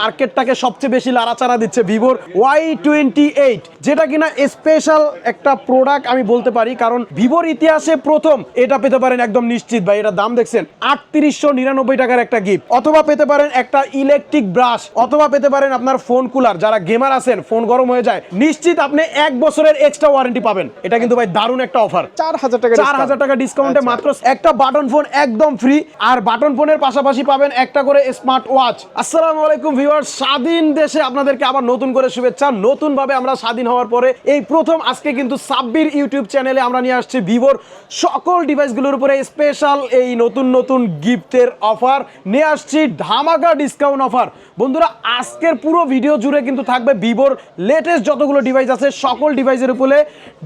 মার্কেটটাকে সবচেয়ে বেশি লাড়াচাড়া দিচ্ছে ভিভোর ওয়াই টোয়েন্টি এইট যেটা কিনা স্পেশাল একটা প্রোডাক্ট আমি বলতে পারি কারণ ভিভোর ইতিহাসে প্রথম এটা পেতে পারেন একদম নিশ্চিত। ভাই এটা দাম দেখছেন আটত্রিশশো নিরানব্বই টাকার একটা গিফট অথবা পেতে পারেন একটা ইলেকট্রিক ব্রাশ অথবা পেতে পারেন আপনার ফোন কুলার যারা গেমার আছেন ফোন গরম হয়ে যায় নিশ্চিত আপনি এক বছরের এক্সট্রা ওয়ারেন্টি পাবেন। এটা কিন্তু ভাই দারুণ একটা অফার চার হাজার টাকা চার হাজার টাকা ডিসকাউন্টে আচ্ছা। মাত্র একটা বাটন ফোন একদম ফ্রি আর বাটন ফোনের পাশাপাশি পাবেন একটা করে স্মার্ট ওয়াচ আসসালামু আলাইকুম ভিউয়ার স্বাধীন দেশে আপনাদেরকে আবার নতুন করে শুভেচ্ছা। নতুন ভাবে আমরা স্বাধীন হওয়ার পরে এই প্রথম আজকে কিন্তু সাব্বির ইউটিউব চ্যানেলে আমরা নিয়ে আসছি ভিভোর সকল ডিভাইসগুলোর উপরে স্পেশাল এই নতুন নতুন গিফটের অফার নিয়ে আসছি ধামাকা ডিসকাউন্ট অফার বন্ধুরা আজকের পুরো ভিডিও জুড়ে কিন্তু থাকবে ভিভোর লেটেস্ট যতগুলো ডিভাইস আছে সকল ডিভাইসের উপরে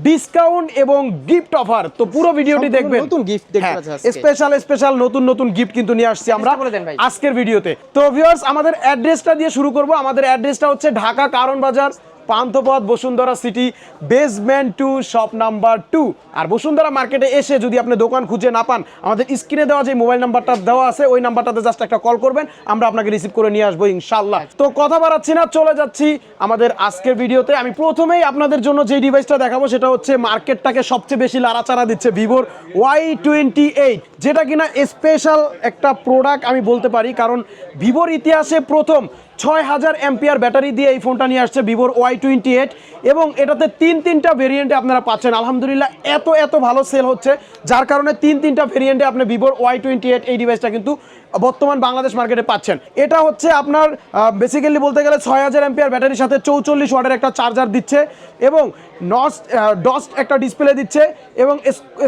ডিসকাউন্ট এবং গিফট অফার তো পুরো ভিডিওটি দেখবেন। নতুন হ্যাঁ, স্পেশাল স্পেশাল নতুন নতুন গিফট কিন্তু নিয়ে আসছি আমরা আজকের ভিডিওতে তো ভিউয়ার্স আমাদের অ্যাড্রেসটা দিয়ে শুরু করব। আমাদের অ্যাড্রেসটা হচ্ছে Dhaka Karwan Bazar Panthapath Bashundhara city basement two shop number two আর বসুন্ধরা মার্কেটে এসে যদি আপনি দোকান খুঁজে না পান আমাদের স্ক্রিনে দেওয়া যে মোবাইল নাম্বারটা দেওয়া আছে ওই নাম্বারটাতে জাস্ট একটা কল করবেন আমরা আপনাকে রিসিভ করে নিয়ে আসব ইনশাল্লাহ তো কথা বাড়াচ্ছি না চলে যাচ্ছি আমাদের আজকের ভিডিওতে। আমি প্রথমেই আপনাদের জন্য যে ডিভাইসটা দেখাবো সেটা হচ্ছে মার্কেটটাকে সবচেয়ে বেশি লাড়াচাড়া দিচ্ছে ভিভোর ওয়াই টোয়েন্টি এইট যেটা কিনা স্পেশাল একটা প্রোডাক্ট আমি বলতে পারি কারণ ভিভোর ইতিহাসে প্রথম ছয় হাজার এমপিআর ব্যাটারি দিয়ে এই ফোনটা নিয়ে আসছে ভিভোর ওয়াই টোয়েন্টি এইট এবং এটাতে তিন তিনটা ভেরিয়েন্টে আপনারা পাচ্ছেন। আলহামদুলিল্লাহ, এত এত ভালো সেল হচ্ছে। যার কারণে তিন তিনটা ভেরিয়েন্টে আপনি ভিভোর ওয়াই টোয়েন্টি এইট এই ডিভাইসটা কিন্তু বর্তমান বাংলাদেশ মার্কেটে পাচ্ছেন। এটা হচ্ছে আপনার বেসিক্যালি বলতে গেলে ছয় হাজার এমপিআর ব্যাটারির সাথে চৌচল্লিশ ওয়াটের একটা চার্জার দিচ্ছে এবং নস্ট ডস্ট একটা ডিসপ্লে দিচ্ছে এবং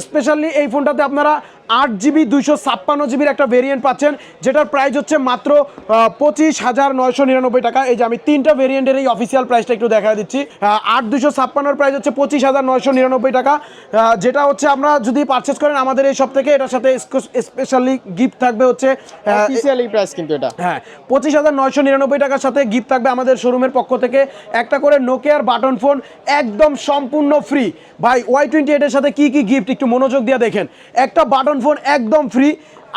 স্পেশালি এই ফোনটাতে আপনারা আট জিবি দুইশো ছাপ্পান্ন জিবির একটা ভেরিয়েন্ট পাচ্ছেন, যেটার প্রাইস হচ্ছে মাত্র পঁচিশ হাজার নয়শো নিরানব্বই টাকা। এই যে আমি তিনটা ভেরিয়েন্টের এই অফিসিয়াল প্রাইসটা একটু দেখা দিচ্ছি। আট দুশো ছাপ্পান্নর প্রাইস হচ্ছে পঁচিশ হাজার নয়শো নিরানব্বই টাকা। যেটা হচ্ছে আমরা যদি পারচেস করেন, আমাদের এই সব থেকে এটার সাথে স্পেশালি গিফট থাকবে হচ্ছে অফিসিয়ালি প্রাইস কিন্তু এটা। হ্যাঁ পঁচিশ হাজার নয়শো নিরানব্বই টাকার সাথে গিফট থাকবে আমাদের শোরুমের পক্ষ থেকে। একটা করে নোকিয়ার বাটন ফোন একদম সম্পূর্ণ ফ্রি ভাই ওয়াই টোয়েন্টি এইটের সাথে কি কি গিফট একটু মনোযোগ দিয়ে দেখেন। একটা বাটন ফোন একদম ফ্রি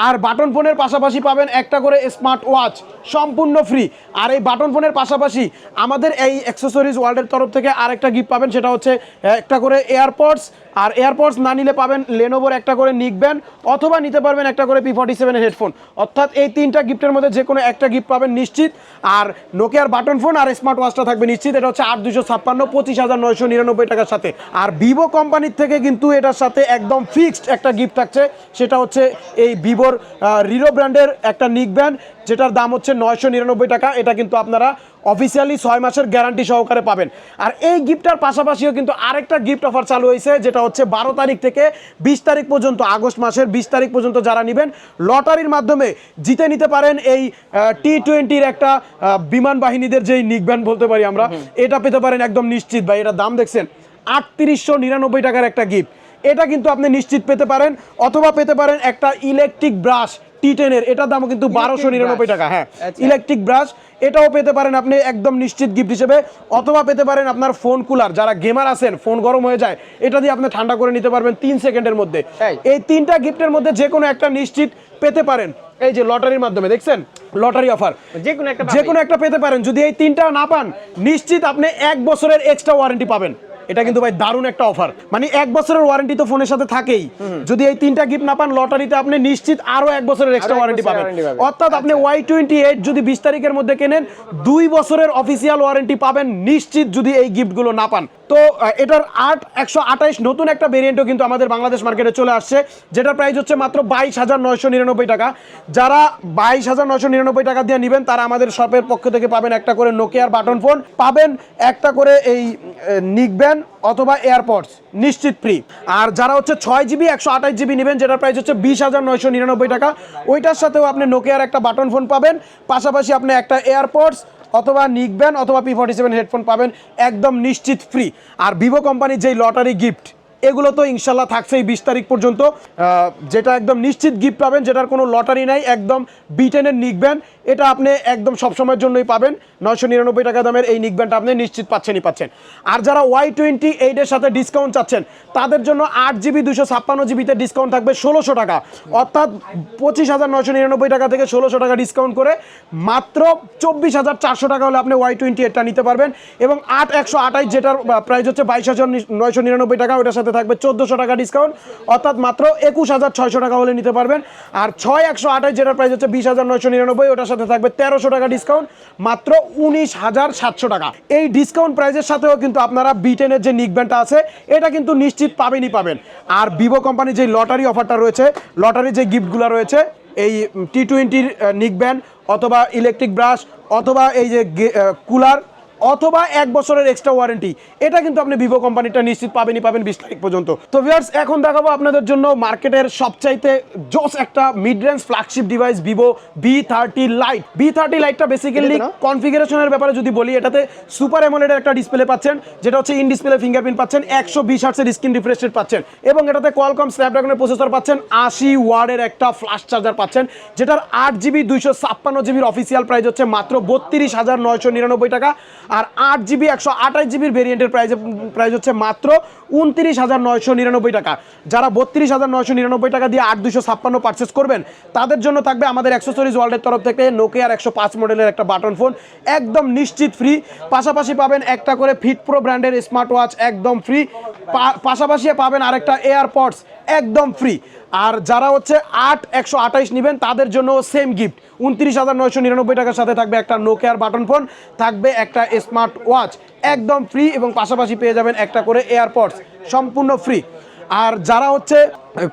আর বাটন ফোনের পাশাপাশি পাবেন একটা করে স্মার্ট ওয়াচ সম্পূর্ণ ফ্রি আর এই বাটন ফোনের পাশাপাশি আমাদের এই অ্যাক্সেসরিজ ওয়ার্ল্ডের তরফ থেকে আরেকটা গিফট পাবেন, সেটা হচ্ছে একটা করে এয়ারপডস আর এয়ারপডস না নিলে পাবেন লেনোভোর একটা করে নিকবেন অথবা নিতে পারবেন একটা করে পি ফর্টি সেভেনের হেডফোন অর্থাৎ এই তিনটা গিফটের মধ্যে যে কোনো একটা গিফট পাবেন নিশ্চিত। আর নোকিয়ার বাটন ফোন আর স্মার্ট ওয়াচটা থাকবে নিশ্চিত, এটা হচ্ছে আট দুশো ছাপ্পান্ন, পঁচিশ হাজার নয়শো নিরানব্বই টাকার সাথে। আর ভিভো কোম্পানির থেকে কিন্তু এটার সাথে একদম ফিক্সড একটা গিফট থাকছে, সেটা হচ্ছে এই ভিভোর রিরো ব্র্যান্ডের একটা নিকব্যান্ড যেটার দাম হচ্ছে নয়শো নিরানব্বই টাকা। এটা কিন্তু আপনারা অফিসিয়ালি ছয় মাসের গ্যারান্টি সহকারে পাবেন। আর এই গিফটটার পাশাপাশিও কিন্তু আরেকটা গিফট অফার চালু হয়েছে যেটা হচ্ছে বারো তারিখ থেকে বিশ তারিখ পর্যন্ত আগস্ট মাসের বিশ তারিখ পর্যন্ত যারা নেবেন লটারির মাধ্যমে জিতে নিতে পারেন এই টি টোয়েন্টির একটা বিমান বাহিনীদের যেই নিকব্যান্ড বলতে পারি আমরা এটা পেতে পারেন একদম নিশ্চিত। ভাই এটা দাম দেখছেন আটত্রিশশো নিরানব্বই টাকার একটা গিফট। এটা কিন্তু আপনি নিশ্চিত পেতে পারেন অথবা পেতে পারেন একটা ইলেকট্রিক ব্রাশ টি টেনের এটার দামও কিন্তু বারোশো নিরানব্বই টাকা হ্যাঁ। আচ্ছা। ইলেকট্রিক ব্রাশ এটাও পেতে পারেন আপনি একদম নিশ্চিত গিফট হিসেবে অথবা পেতে পারেন আপনার ফোন কুলার যারা গেমার আছেন ফোন গরম হয়ে যায় এটা দিয়ে আপনি ঠান্ডা করে নিতে পারবেন তিন সেকেন্ডের মধ্যে? এই তিনটা গিফটের মধ্যে যে কোনো একটা নিশ্চিত পেতে পারেন। এই যে লটারির মাধ্যমে দেখছেন? লটারি অফার যে কোনো একটা যে কোনো একটা পেতে পারেন। যদি এই তিনটা না পান নিশ্চিত আপনি এক বছরের এক্সট্রা ওয়ারেন্টি পাবেন। এটা কিন্তু ভাই দারুণ একটা অফার মানে এক বছরের ওয়ারেন্টি তো ফোনের সাথে থাকেই। যদি এই তিনটা গিফট না পান লটারিতে আপনি নিশ্চিত আরও এক বছরের এক্সট্রা ওয়ারেন্টি পাবেন। অর্থাৎ আপনি ওয়াই টোয়েন্টি এইট যদি বিশ তারিখের মধ্যে কেনেন দুই বছরের অফিসিয়াল ওয়ারেন্টি পাবেন নিশ্চিত যদি এই গিফটগুলো না পান। তো এটার আট, একশো আঠাইশ নতুন একটা ভেরিয়েন্টও কিন্তু আমাদের বাংলাদেশ মার্কেটে চলে আসছে, যেটার প্রাইস হচ্ছে মাত্র বাইশ হাজার নয়শো নিরানব্বই টাকা। যারা বাইশ হাজার নয়শো নিরানব্বই টাকা দিয়ে নেবেন, তারা আমাদের শপের পক্ষ থেকে পাবেন একটা করে নোকিয়ার বাটন ফোন পাবেন একটা করে এই নিকব্যান অথবা এয়ারপডস নিশ্চিত ফ্রি আর যারা হচ্ছে ছয় জিবি একশো আঠাশ জিবি নেবেন, যেটার প্রাইস হচ্ছে বিশ হাজার নয়শো নিরানব্বই টাকা, ওইটার সাথেও আপনি নোকিয়ার একটা বাটন ফোন পাবেন। পাশাপাশি আপনি একটা এয়ারপডস অথবা নিকবেন অথবা পি ফর্টি সেভেন হেডফোন পাবেন একদম নিশ্চিত ফ্রি আর ভিভো কোম্পানির যেই লটারি গিফট এগুলো তো ইনশাল্লাহ থাকছে এই বিশ তারিখ পর্যন্ত। যেটা একদম নিশ্চিত গিফট পাবেন, যেটার কোনো লটারি নাই, একদম বিটেনের নিকব্যান্ড এটা আপনি একদম সবসময়ের জন্যই পাবেন। নয়শো নিরানব্বই টাকা দামের এই নিকব্যান্ডটা আপনি নিশ্চিত পাচ্ছেনই পাচ্ছেন। আর যারা ওয়াই টোয়েন্টি এইটের সাথে ডিসকাউন্ট চাচ্ছেন, তাদের জন্য আট জিবি দুশো ছাপ্পান্ন জিবিতে ডিসকাউন্ট থাকবে ষোলোশো টাকা। অর্থাৎ পঁচিশ হাজার নয়শো নিরানব্বই টাকা থেকে ষোলোশো টাকা ডিসকাউন্ট করে মাত্র চব্বিশ হাজার চারশো টাকা হলে আপনি ওয়াই টোয়েন্টি এইটটা নিতে পারবেন। এবং আট একশো আঠাইশ যেটার প্রাইস হচ্ছে বাইশ হাজার নয়শো নিরানব্বই টাকা, ওটার সাথে থাকবে চোদ্দোশো টাকা ডিসকাউন্ট অর্থাৎ মাত্র একুশ হাজার ছয়শো টাকা হলে নিতে পারবেন। আর ছয় একশো আঠাইশ যেটার প্রাইস হচ্ছে বিশ হাজার নয়শো নিরানব্বই, ওটার সাথে থাকবে তেরোশো টাকা ডিসকাউন্ট মাত্র উনিশ হাজার সাতশো টাকা। এই ডিসকাউন্ট প্রাইসের সাথেও কিন্তু আপনারা বিটেনের যে নিকব্যান্ডটা আছে, এটা কিন্তু নিশ্চিত পাবেনই পাবেন। আর ভিভো কোম্পানির যে লটারি অফারটা রয়েছে লটারির যে গিফটগুলো রয়েছে, এই টি টোয়েন্টির নিকব্যান্ড অথবা ইলেকট্রিক ব্রাশ অথবা এই যে কুলার অথবা এক বছরের এক্সট্রা ওয়ারেন্টি এটা কিন্তু আপনি ভিভো কোম্পানিটা নিশ্চিত পাবেনই পাবেন বিশ তারিখ পর্যন্ত। তো ভিউয়ার্স এখন দেখাবো আপনাদের জন্য মার্কেটের সবচাইতে জোস একটা mid range flagship device vivo V thirty lite V thirty লাইটটা বেসিক্যালি কনফিগারেশনের ব্যাপারে যদি বলি এটাতে সুপার এমোলেডের একটা ডিসপ্লে পাচ্ছেন যেটা হচ্ছে ইন ডিসপ্লে ফিঙ্গারপ্রিন্ট পাচ্ছেন একশো বিশ হার্টসের স্ক্রিন রিফ্রেশ রেট পাচ্ছেন এবং এটাতে কোয়ালকম স্ন্যাপড্রাগনের প্রসেসর পাচ্ছেন আশি ওয়ার্ডের একটা ফ্লাশ চার্জার পাচ্ছেন যেটার আট জিবি দুইশো ছাপ্পান্ন জিবির অফিসিয়াল প্রাইস হচ্ছে মাত্র বত্রিশ হাজার নয়শো নিরানব্বই টাকা। আর আট জিবি, একশো আঠাশ জিবির ভেরিয়েন্টের প্রাইস প্রাইস হচ্ছে মাত্র উনত্রিশ হাজার নয়শো নিরানব্বই টাকা। যারা বত্রিশ হাজার নয়শো নিরানব্বই টাকা দিয়ে আট দুশো ছাপ্পান্ন পারচেস করবেন, তাদের জন্য থাকবে আমাদের অ্যাক্সেসরিজ ওয়ার্ল্ডের তরফ থেকে নোকিয়ার একশো পাঁচ মডেলের একটা বাটন ফোন একদম নিশ্চিত ফ্রি পাশাপাশি পাবেন একটা করে ফিট প্রো ব্র্যান্ডের স্মার্ট ওয়াচ একদম ফ্রি পাশাপাশি পাবেন আরেকটা এয়ারপডস একদম ফ্রি আর যারা হচ্ছে আট একশো আঠাইশ নেবেন, তাদের জন্য সেম গিফট উনত্রিশ হাজার নয়শো নিরানব্বই টাকার সাথে থাকবে একটা নোকেয়ার বাটন ফোন থাকবে একটা স্মার্ট ওয়াচ একদম ফ্রি এবং পাশাপাশি পেয়ে যাবেন একটা করে এয়ারপডস সম্পূর্ণ ফ্রি আর যারা হচ্ছে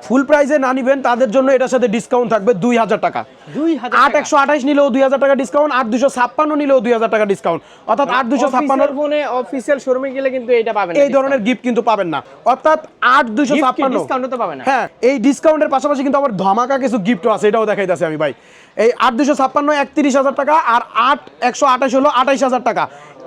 ফুল প্রাইসে না নিবেন তাদের জন্য এটার সাথে ডিসকাউন্ট থাকবে দুই হাজার টাকা। আট একশো আঠাইশ নিলেও দুই হাজার টাকা ডিসকাউন্ট আট দুশো ছাপ্পান্ন নিলেও দুই হাজার টাকা ডিসকাউন্ট অর্থাৎ আট দুশো ছাপ্পান্ন ফোনে অফিসিয়াল শোরুমে গেলে কিন্তু এটা পাবেন এই ধরনের গিফট কিন্তু পাবেন না। অর্থাৎ আট দুশো ছাপ্পান্ন। ডিসকাউন্ট তো পাবেন হ্যাঁ এই ডিসকাউন্টের পাশাপাশি কিন্তু আমার ধামাকা কিছু গিফটও আছে এটাও দেখাইতেছি আমি ভাই। এই আট দুশো ছাপ্পান্ন একত্রিশ হাজার টাকা আর আট একশো আঠাশ হলো আঠাইশ হাজার টাকা।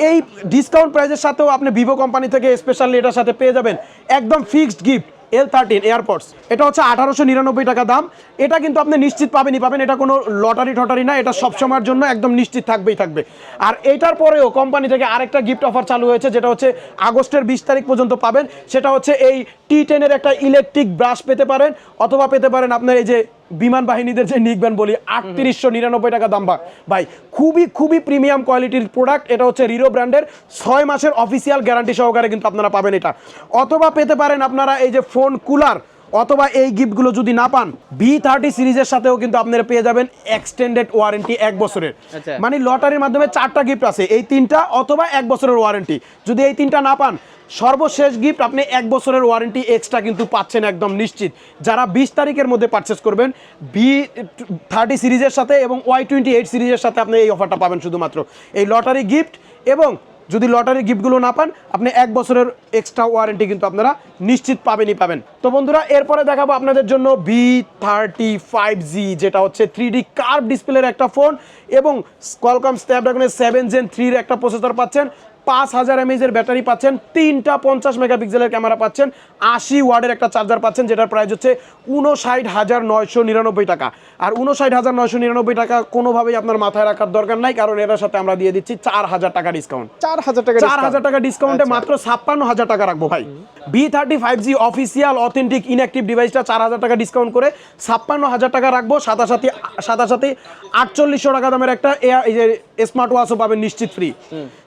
এই ডিসকাউন্ট প্রাইসের সাথেও আপনি ভিভো কোম্পানি থেকে স্পেশালি এটার সাথে পেয়ে যাবেন। একদম fixed gift L thirteen airpods এটা হচ্ছে আঠারোশো নিরানব্বই টাকা দাম। এটা কিন্তু আপনি নিশ্চিত পাবেনই, পাবেন। এটা কোনো লটারি টটারি না, এটা সবসময়ের জন্য একদম নিশ্চিত থাকবেই থাকবে। আর এটার পরেও কোম্পানি থেকে আরেকটা গিফট অফার চালু হয়েছে, যেটা হচ্ছে আগস্টের বিশ তারিখ পর্যন্ত পাবেন। সেটা হচ্ছে এই টি টেনের একটা ইলেকট্রিক ব্রাশ পেতে পারেন, অথবা পেতে পারেন আপনার এই যে বিমান বাহিনীদের যে নিকবেন বলি, আটত্রিশশো নিরানব্বই টাকা দাম ভাই, খুবই খুবই প্রিমিয়াম কোয়ালিটির প্রোডাক্ট এটা হচ্ছে রিরো ব্র্যান্ডের ছয় মাসের অফিসিয়াল গ্যারান্টি সহকারে কিন্তু আপনারা পাবেন এটা। অথবা পেতে পারেন আপনারা এই যে ফোন কুলার অথবা এই গিফটগুলো যদি না পান বি থার্টি সিরিজের সাথেও কিন্তু আপনারা পেয়ে যাবেন এক্সটেন্ডেড ওয়ারেন্টি এক বছরের। আচ্ছা। মানে লটারির মাধ্যমে চারটা গিফট আছে এই তিনটা অথবা এক বছরের ওয়ারেন্টি যদি এই তিনটা না পান সর্বশেষ গিফট আপনি এক বছরের ওয়ারেন্টি এক্সট্রা কিন্তু পাচ্ছেন একদম নিশ্চিত। যারা বিশ তারিখের মধ্যে পারচেস করবেন বি থার্টি সিরিজের সাথে এবং ওয়াই টোয়েন্টি এইট সিরিজের সাথে আপনি এই অফারটা পাবেন শুধুমাত্র। এই লটারি গিফট এবং যদি লটারি গিফটগুলো না পান, আপনি এক বছরের এক্সট্রা ওয়ারেন্টি কিন্তু আপনারা নিশ্চিত পাবেনই পাবেন। তো বন্ধুরা, এরপরে দেখাবো আপনাদের জন্য বি থার্টি ফাইভ জি যেটা হচ্ছে থ্রি ডি কার্ভ ডিসপ্লের একটা ফোন এবং কলকম স্ন্যাপড্রাগনের সেভেন জেন থ্রির একটা প্রসেসর পাচ্ছেন। পাঁচ হাজার এমএজের ব্যাটারি পাচ্ছেন তিনটা পঞ্চাশ মেগাপিক্সেলের ক্যামেরা পাচ্ছেন আশি ওয়ার্ডের একটা চার্জার পাচ্ছেন যেটার প্রাইস হচ্ছে উনষাট হাজার নয়শো নিরানব্বই টাকা। আর উনষাট হাজার নয়শো নিরানব্বই টাকা কোনোভাবেই আপনার মাথায় রাখার দরকার নাই কারণ এটার সাথে আমরা দিয়ে দিচ্ছি চার হাজার টাকা ডিসকাউন্ট চার হাজার টাকা চার হাজার টাকা ডিসকাউন্টে মাত্র ছাপ্পান্ন হাজার টাকা রাখব ভাই। V thirty five G official authentic inactive ডিভাইসটা চার হাজার টাকা ডিসকাউন্ট করে ছাপ্পান্ন হাজার টাকা রাখব। সাথে সাথে সাথে আটচল্লিশশো টাকা দামের একটা এই যে স্মার্ট ওয়াচও পাবেন নিশ্চিত ফ্রি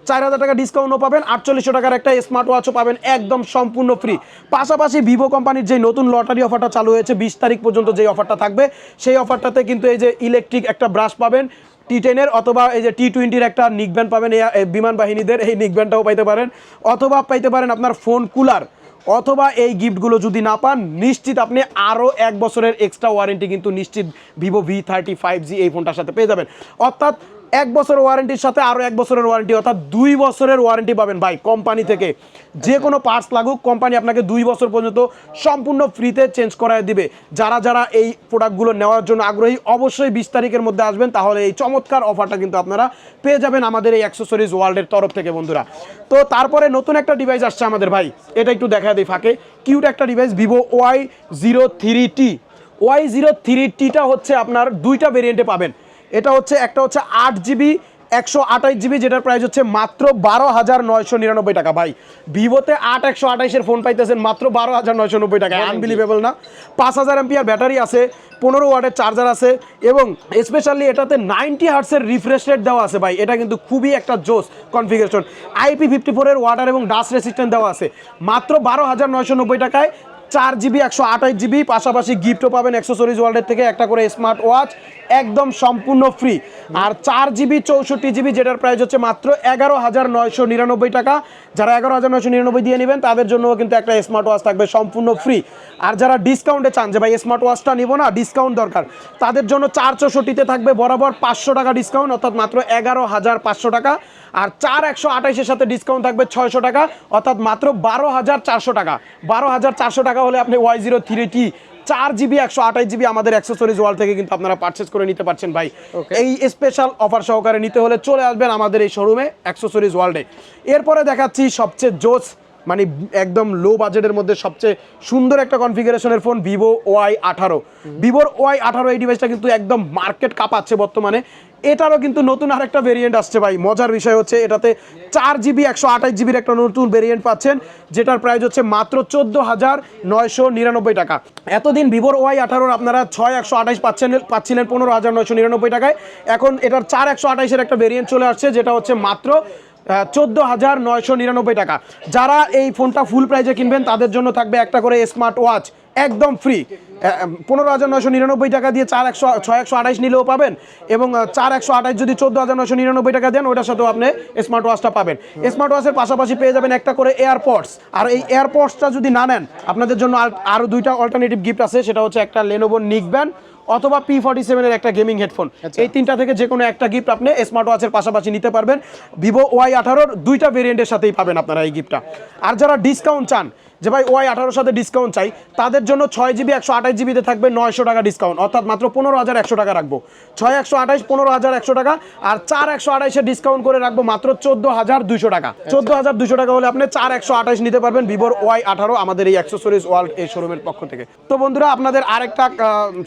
চার হাজার টাকা ডিসকাউন্টও পাবেন। আটচল্লিশশো টাকার একটা স্মার্ট ওয়াচও পাবেন, একদম সম্পূর্ণ ফ্রি পাশাপাশি ভিভো কোম্পানির যে নতুন লটারি অফারটা চালু হয়েছে, বিশ তারিখ পর্যন্ত যে অফারটা থাকবে, সেই অফারটাতে কিন্তু এই যে ইলেকট্রিক একটা ব্রাশ পাবেন টি টেনের অথবা এই যে টি টোয়েন্টির একটা নিকব্যান্ড পাবেন, এই বিমান বাহিনীদের এই নিকব্যান্ডটাও পাইতে পারেন। অথবা পাইতে পারেন আপনার ফোন কুলার অথবা এই গিফটগুলো যদি না পান, নিশ্চিত আপনি আরও এক বছরের এক্সট্রা ওয়ারেন্টি কিন্তু নিশ্চিত vivo V thirty five G এই ফোনটার সাথে পেয়ে যাবেন। অর্থাৎ এক বছর ওয়ারেন্টির সাথে আরও এক বছরের ওয়ারেন্টি অর্থাৎ দুই বছরের ওয়ারেন্টি পাবেন ভাই কোম্পানি থেকে। যে কোনো পার্টস লাগুক কোম্পানি আপনাকে দুই বছর পর্যন্ত সম্পূর্ণ ফ্রিতে চেঞ্জ করায় দিবে। যারা যারা এই প্রোডাক্টগুলো নেওয়ার জন্য আগ্রহী, অবশ্যই বিশ তারিখের মধ্যে আসবেন। তাহলে এই চমৎকার অফারটা কিন্তু আপনারা পেয়ে যাবেন আমাদের এই অ্যাক্সেসরিজ ওয়ার্ল্ডের তরফ থেকে, বন্ধুরা। তো তারপরে নতুন একটা ডিভাইস আসছে আমাদের ভাই। এটা একটু দেখা দিই ফাঁকে। কিউট একটা device vivo Y zero three T Y zero three টিটা হচ্ছে আপনার দুইটা ভেরিয়েন্টে পাবেন। এটা হচ্ছে একটা হচ্ছে আট জিবি একশো আঠাইশ জিবি যেটার প্রাইস হচ্ছে মাত্র বারো হাজার নয়শো নিরানব্বই টাকা। ভাই ভিভোতে আট একশো আঠাইশের ফোন পাইতেছেন মাত্র বারো হাজার নয়শো নব্বই টাকা। আনবিলিভেবল না? পাঁচ হাজার এমপিআর ব্যাটারি আছে পনেরো ওয়াটের চার্জার আছে এবং স্পেশালি এটাতে নাইনটি হার্টসের রিফ্রেশ রেট দেওয়া আছে ভাই। এটা কিন্তু খুবই একটা জোস কনফিগারেশন আইপি ফিফটি ফোরের ওয়াটার এবং ডাস্ট রেসিস্ট্যান্ট দেওয়া আছে। মাত্র বারো হাজার নয়শো নব্বই টাকায় চার জিবি, একশো আঠাশ জিবি, পাশাপাশি গিফটও পাবেন অ্যাক্সেসরিজ ওয়ার্ল্ডের থেকে একটা করে স্মার্ট ওয়াচ একদম সম্পূর্ণ ফ্রি আর চার জিবি, চৌষট্টি জিবি, যেটার প্রাইস হচ্ছে মাত্র এগারো হাজার নয়শো নিরানব্বই টাকা। যারা এগারো হাজার নয়শো নিরানব্বই দিয়ে নেবেন, তাদের জন্য কিন্তু একটা স্মার্ট ওয়াচ থাকবে সম্পূর্ণ ফ্রি আর যারা ডিসকাউন্টে চান যে ভাই স্মার্ট ওয়াচটা নিবো না ডিসকাউন্ট দরকার। তাদের জন্য চার চৌষট্টিতে থাকবে বরাবর পাঁচশো টাকা ডিসকাউন্ট অর্থাৎ মাত্র এগারো হাজার পাঁচশো টাকা। আর চার একশো আঠাইশের সাথে ডিসকাউন্ট থাকবে ছয়শো টাকা, অর্থাৎ মাত্র বারো হাজার চারশো টাকা। বারো হাজার চারশো টাকা হলে আপনি ওয়াই জিরো থ্রি টি চার জিবি একশো আঠাশ জিবি আমাদের অ্যাক্সেসরিজ ওয়াল থেকে কিন্তু আপনারা পারচেস করে নিতে পারছেন ভাই। এই স্পেশাল অফার সহকারে নিতে হলে চলে আসবেন আমাদের এই শোরুমে অ্যাক্সেসরিজ ওয়ার্ল্ডে এরপরে দেখাচ্ছি সবচেয়ে জোস মানে একদম লো বাজেটের মধ্যে সবচেয়ে সুন্দর একটা কনফিগারেশনের ফোন ভিভো ওয়াই আঠারো। ভিভোর ওয়াই আঠারো এই ডিভাইসটা কিন্তু একদম মার্কেট কাঁপাচ্ছে বর্তমানে। এটারও কিন্তু নতুন আরেকটা ভেরিয়েন্ট আসছে ভাই। মজার বিষয় হচ্ছে এটাতে চার জিবি একশো আঠাশ জিবির একটা নতুন ভেরিয়েন্ট পাচ্ছেন, যেটার প্রাইস হচ্ছে মাত্র চোদ্দ হাজার নয়শো নিরানব্বই টাকা। এতদিন ভিভোর ওয়াই আঠারোর আপনারা ছয়, একশো আঠাশ পাচ্ছেন, পাচ্ছিলেন পনেরো হাজার নয়শো নিরানব্বই টাকায়। এখন এটার চার, একশো আঠাইশের একটা ভেরিয়েন্ট চলে আসছে, যেটা হচ্ছে মাত্র চোদ্দ হাজার নয়শো নিরানব্বই টাকা। যারা এই ফোনটা ফুল প্রাইজে কিনবেন, তাদের জন্য থাকবে একটা করে স্মার্ট ওয়াচ একদম ফ্রি পনেরো হাজার নয়শো নিরানব্বই টাকা দিয়ে চার একশো ছয় একশো আঠাইশ নিলেও পাবেন এবং চার একশো আঠাইশ যদি চোদ্দ হাজার নয়শো নিরানব্বই টাকা দেন ওটার সাথেও আপনি স্মার্ট ওয়াচটা পাবেন। স্মার্ট ওয়াচের পাশাপাশি পেয়ে যাবেন একটা করে এয়ারপডস আর এই এয়ারপডসটা যদি না নেন আপনাদের জন্য আর- আরও দুইটা অল্টারনেটিভ গিফট আছে সেটা হচ্ছে একটা লেনোভো নিকব্যান অথবা পি ফর্টি সেভেনের একটা গেমিং হেডফোন এই তিনটা থেকে যে কোনো একটা গিফট আপনি স্মার্ট ওয়াচের পাশাপাশি নিতে পারবেন। ভিভো ওয়াই আঠারোর দুইটা ভেরিয়েন্টের সাথেই পাবেন আপনারা এই গিফটটা আর যারা ডিসকাউন্ট চান যে ভাই ওয়াই আঠারোর সাথে ডিসকাউন্ট চাই, তাদের জন্য ছয় জিবি একশো আঠাশ জিবিতে থাকবে নয়শো টাকা ডিসকাউন্ট অর্থাৎ মাত্র পনেরো হাজার একশো টাকা রাখব। ছয়, একশো আঠাশ, পনেরো হাজার একশো টাকা, আর চার, একশো আঠাইশে ডিসকাউন্ট করে রাখব মাত্র চোদ্দ হাজার দুশো টাকা। চোদ্দ হাজার দুশো টাকা হলে আপনি চার, একশো আঠাশ নিতে পারবেন ভিভোর ওয়াই আঠারো আমাদের এই অ্যাক্সেসরিজ ওয়ার্ল্ড এই শোরুমের পক্ষ থেকে। তো বন্ধুরা, আপনাদের আরেকটা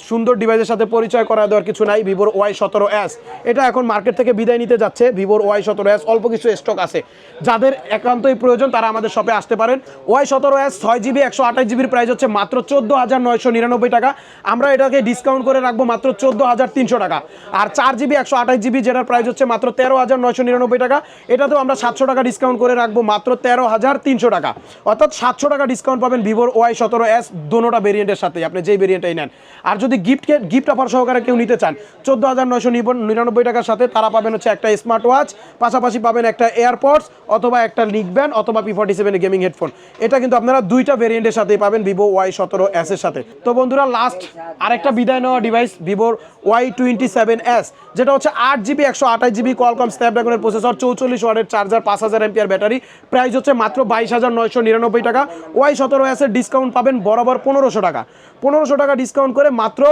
সুন্দর ডিভাইসের সাথে পরিচয় করা দেওয়ার কিছু নাই ভিভোর ওয়াই সতেরো এস এটা এখন মার্কেট থেকে বিদায় নিতে যাচ্ছে ভিভোর ওয়াই সতেরো এস অল্প কিছু স্টক আছে। যাদের একান্তই প্রয়োজন, তারা আমাদের শপে আসতে পারেন। ওয়াই সতেরো ছয় জিবি একশো আঠাশ জিবির প্রাইস হচ্ছে মাত্র চোদ্দ হাজার নয়শো নিরানব্বই টাকা। আমরা এটাকে ডিসকাউন্ট করে রাখব মাত্র চোদ্দ হাজার তিনশো টাকা। আর চার জিবি একশো আঠাশ জিবি যেটার প্রাইস হচ্ছে মাত্র তেরো হাজার নয়শো নিরানব্বই টাকা, এটাতেও আমরা সাতশো টাকা ডিসকাউন্ট করে রাখব মাত্র তেরো হাজার তিনশো টাকা। অর্থাৎ সাতশো টাকা ডিসকাউন্ট পাবেন ভিভোর ওয়াই সতেরো এস দোনোটা ভেরিয়েন্টের সাথে আপনি যেই ভেরিয়েন্টটাই নেন। আর যদি গিফট গিফট অফার সহকারে কেউ নিতে চান, চোদ্দ হাজার নয়শো নিরানব্বই টাকার সাথে তারা পাবেন হচ্ছে একটা স্মার্ট ওয়াচ পাশাপাশি পাবেন একটা এয়ারপডস অথবা একটা লিগব্যান অথবা P forty seven gaming headphone এটা কিন্তু আপনারা দুইটা ভেরিয়েন্টের সাথেই পাবেন ভিভো ওয়াই সতেরো এস এর সাথে। তো বন্ধুরা লাস্ট আরেকটা বিদায় নেওয়া ডিভাইস ভিভোর ওয়াই টোয়েন্টি সেভেন এস যেটা হচ্ছে আট জিবি একশো আঠাশ জিবি কলকম স্ন্যাপড্রাগনের প্রসেসর চৌচল্লিশ ওয়ার্ডের চার্জার পাঁচ হাজার এমপিআর ব্যাটারি প্রাইস হচ্ছে মাত্র বাইশ হাজার নয়শো নিরানব্বই টাকা। ওয়াই সতেরো এসের ডিসকাউন্ট পাবেন বরাবর পনেরোশো টাকা। পনেরোশো টাকা ডিসকাউন্ট করে মাত্র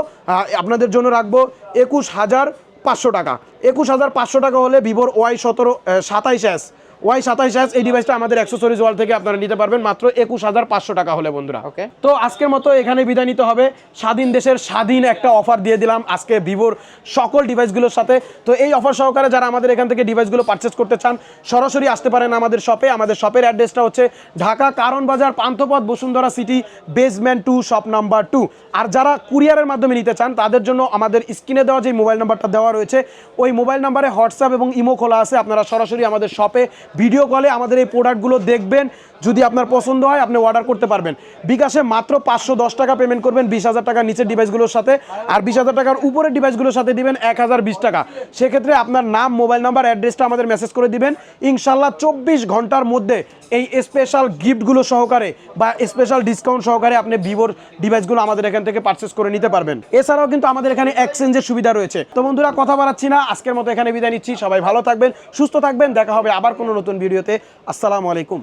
আপনাদের জন্য রাখব একুশ হাজার পাঁচশো টাকা। একুশ হাজার পাঁচশো টাকা হলে ভিভোর ওয়াই সতেরো সাতাইশ এস ওয়াই সাতাইশ এস এই ডিভাইসটা আমাদের অ্যাক্সেসরিজ ওয়াল থেকে আপনারা নিতে পারবেন মাত্র একুশ হাজার পাঁচশো টাকা হলে বন্ধুরা। Okay. তো আজকের মতো এখানে বিদায় নিতে হবে। স্বাধীন দেশের স্বাধীন একটা অফার দিয়ে দিলাম আজকে ভিভোর সকল ডিভাইসগুলোর সাথে। তো এই অফার সহকারে যারা আমাদের এখান থেকে ডিভাইসগুলো পারচেস করতে চান সরাসরি আসতে পারেন আমাদের শপে আমাদের শপের অ্যাড্রেসটা হচ্ছে Dhaka Karwan Bazar Panthapath Bashundhara city basement two shop number two আর যারা কুরিয়ারের মাধ্যমে নিতে চান তাদের জন্য আমাদের স্ক্রিনে দেওয়া যে মোবাইল নাম্বারটা দেওয়া রয়েছে ওই মোবাইল নাম্বারে হোয়াটসঅ্যাপ এবং ইমো খোলা আছে। আপনারা সরাসরি আমাদের শপে ভিডিও কলে আমাদের এই প্রোডাক্টগুলো দেখবেন। যদি আপনার পছন্দ হয়, আপনি অর্ডার করতে পারবেন। বিকাশে মাত্র পাঁচশো দশ টাকা পেমেন্ট করবেন, বিশ হাজার টাকার নিচের ডিভাইসগুলোর সাথে। আর বিশ হাজার টাকার উপরের ডিভাইসগুলোর সাথে দিবেন এক হাজার বিশ টাকা। সেক্ষেত্রে আপনার নাম মোবাইল নাম্বার অ্যাড্রেসটা আমাদের মেসেজ করে দিবেন। ইনশাল্লাহ চব্বিশ ঘণ্টার মধ্যে এই স্পেশাল গিফটগুলো সহকারে বা স্পেশাল ডিসকাউন্ট সহকারে আপনি ভিভোর ডিভাইসগুলো আমাদের এখান থেকে পারচেস করে নিতে পারবেন। এছাড়াও কিন্তু আমাদের এখানে এক্সচেঞ্জের সুবিধা রয়েছে। তো বন্ধুরা, কথা বাড়াচ্ছি না। আজকের মতো এখানে বিদায় নিচ্ছি। সবাই ভালো থাকবেন, সুস্থ থাকবেন। দেখা হবে আবার কোনো নতুন ভিডিওতে। আসসালামু আলাইকুম।